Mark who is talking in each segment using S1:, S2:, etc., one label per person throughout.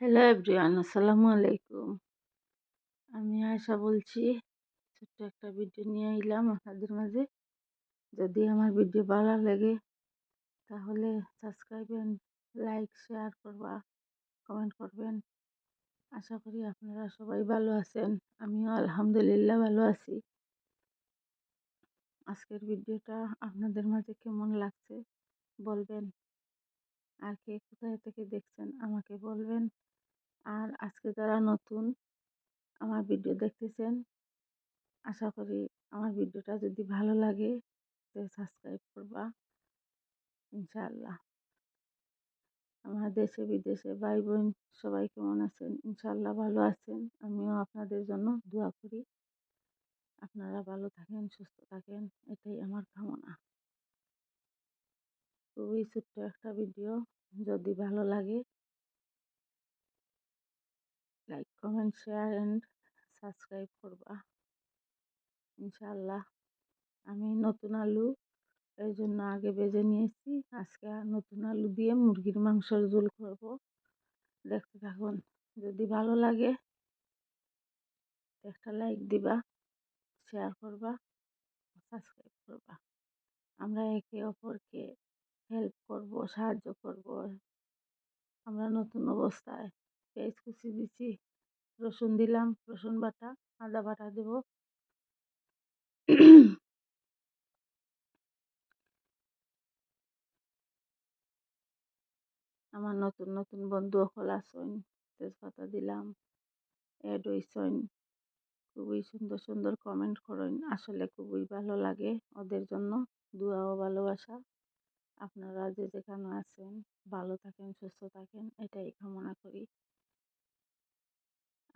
S1: Hello everyone, আসসালামু আলাইকুম। আমি আয়সা বলছি ছোট্ট একটা ভিডিও নিয়ে এলাম আপনাদের মাঝে। যদি আমার ভিডিও ভালো লাগে তাহলে সাবস্ক্রাইব লাইক শেয়ার করবা কমেন্ট করবেন। আশা করি আপনারা সবাই ভালো আছেন, আমিও আলহামদুলিল্লাহ ভালো আছি। আজকের ভিডিওটা আপনাদের মাঝে কেমন লাগছে বলবেন? আর কে কোথায় থেকে দেখছেন আমাকে বলবেন? আর আজকে যারা নতুন আমার ভিডিও দেখতেছেন, আশা করি আমার ভিডিওটা যদি ভালো লাগে তো সাবস্ক্রাইব করবা। ইনশাল্লাহ আমার দেশে, বিদেশে ভাই বোন সবাই কেমন আছেন? ইনশাল্লাহ ভালো আছেন। আমিও আপনাদের জন্য দোয়া করি। আপনারা ভালো থাকেন, সুস্থ থাকেন, এটাই আমার কামনা। খুবই ছোট্ট একটা ভিডিও। যদি ভালো লাগে like comment share and subscribe করবা ইনশাল্লাহ আমি নতুন আলু এই জন্য আগে বেজে নিয়েছি। আজকে নতুন আলু দিয়ে মুরগির মাংসর ঝোল করব। দেখতে থাকুন, যদি ভালো লাগে একটা লাইক দিবা শেয়ার করবা সাবস্ক্রাইব করবা। আমরা একে অপরকে হেল্প করব, সাহায্য করব। আমরা নতুন অবস্থায় পেঁয়াজ কুচি দিচ্ছি রসুন দিলাম, রসুন বাটা, আদা বাটা দেব। আমার নতুন নতুন বন্ধু সকল আসইন, তেজপাতা দিলাম এড হইসইন। খুবই সুন্দর সুন্দর কমেন্ট করেন, আসলে খুবই ভালো লাগে ওদের জন্য। দোয়া ও ভালোবাসা। আপনারা যে যেখানে আছেন, ভালো থাকেন, সুস্থ থাকেন, এটাই কামনা করি।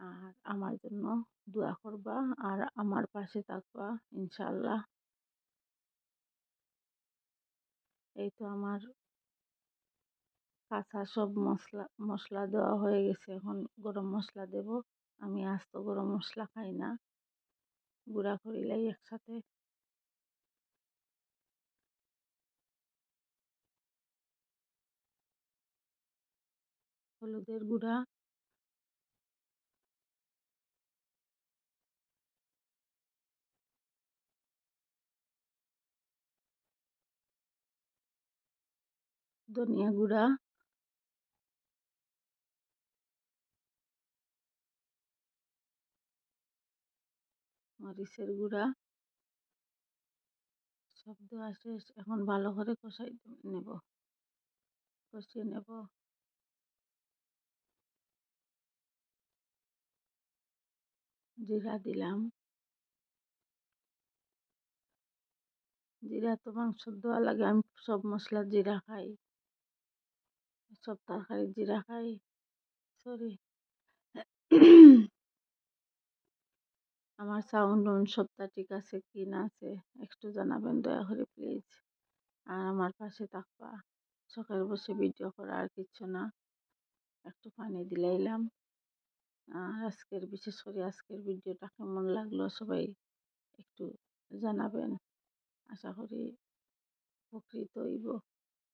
S1: আর আমার জন্য দোয়া করবা আর আমার পাশে থাকবা ইনশাল্লাহ এই তো আমার কাঁচা সব মশলা মশলা দেওয়া হয়ে গেছে। এখন গরম মশলা দেব। আমি আস্ত গরম মশলা খাই না। গুঁড়া করিলাই একসাথে। হলুদের গুঁড়া। ধনিয়া গুঁড়া। মরিচের গুঁড়া। সব দেওয়া শেষ এখন ভালো করে কষাই নেব। কষিয়ে নেব। জিরা দিলাম। জিরা তো মাংস দেওয়া লাগে, আমি সব মশলা জিরা খাই। সব তরকারি জিরা খাই। সরি আমার সাউন্ড সবটা ঠিক আছে কি না আছে একটু জানাবেন দয়া করে প্লিজ আর আমার পাশে থাকবা। সকালে বসে ভিডিও করা আর কিচ্ছু না। একটু পানি দিলাইলাম। আর আজকের, বিশেষ করে আজকের ভিডিওটা কেমন লাগল সবাই একটু জানাবেন। আশা করি উপকৃত হইব,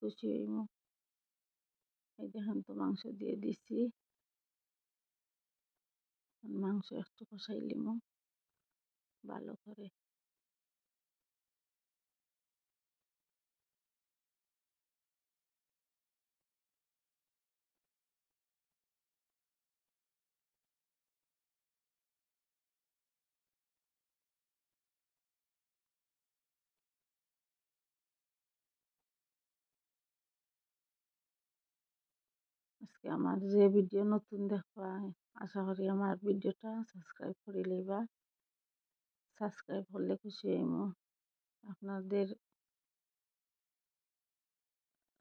S1: খুশি হইব। এই দেখেন তো মাংস দিয়ে দিছি। মাংস একটু কষাইলিমো ভালো করে আজকে আমার যে ভিডিও নতুন দেখবা আশা করি আমার ভিডিওটা সাবস্ক্রাইব করে লইবা সাবস্ক্রাইব করলে খুশি হইম। আপনাদের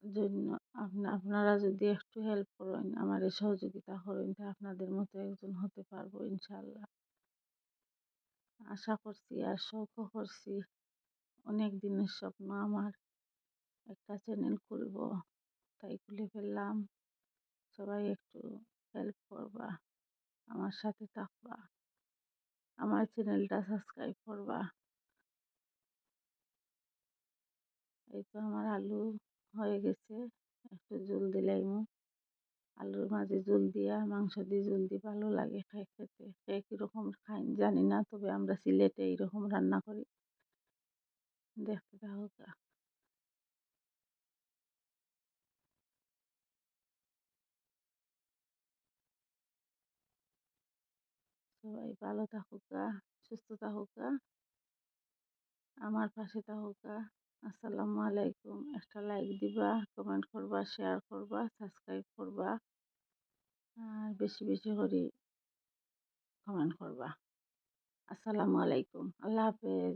S1: জন্য আপনারা যদি একটু হেল্প করেন, আমার সহযোগিতা করেন, তা আপনাদের মতো একজন হতে পারব ইনশাল্লাহ আশা করছি আর শখও করছি। অনেক দিনের স্বপ্ন আমার। একটা চ্যানেল খুলব, তাই খুলে ফেললাম। সবাই একটু হেল্প করবা। আমার সাথে থাকবা। আমার চ্যানেলটা সাবস্ক্রাইব করবা। এই তো আমার আলু হয়ে গেছে। একটু জল দিলাইমু আলুর মাঝে জল দিয়া, মাংস দিয়ে ঝোল দিয়ে ভালো লাগে খাই খেতে। কীরকম খাই জানি না, তবে আমরা সিলেটে এইরকম রান্না করি। দেখতে থাকুক সবাই ভালো থাকুক সুস্থ থাকুক আমার পাশে থাকুক আসসালামু আলাইকুম। একটা লাইক দিবা কমেন্ট করবা শেয়ার করবা সাবস্ক্রাইব করবা, আর বেশি বেশি করে কমেন্ট করবা। আসসালামু আলাইকুম। আল্লাহ হাফেজ।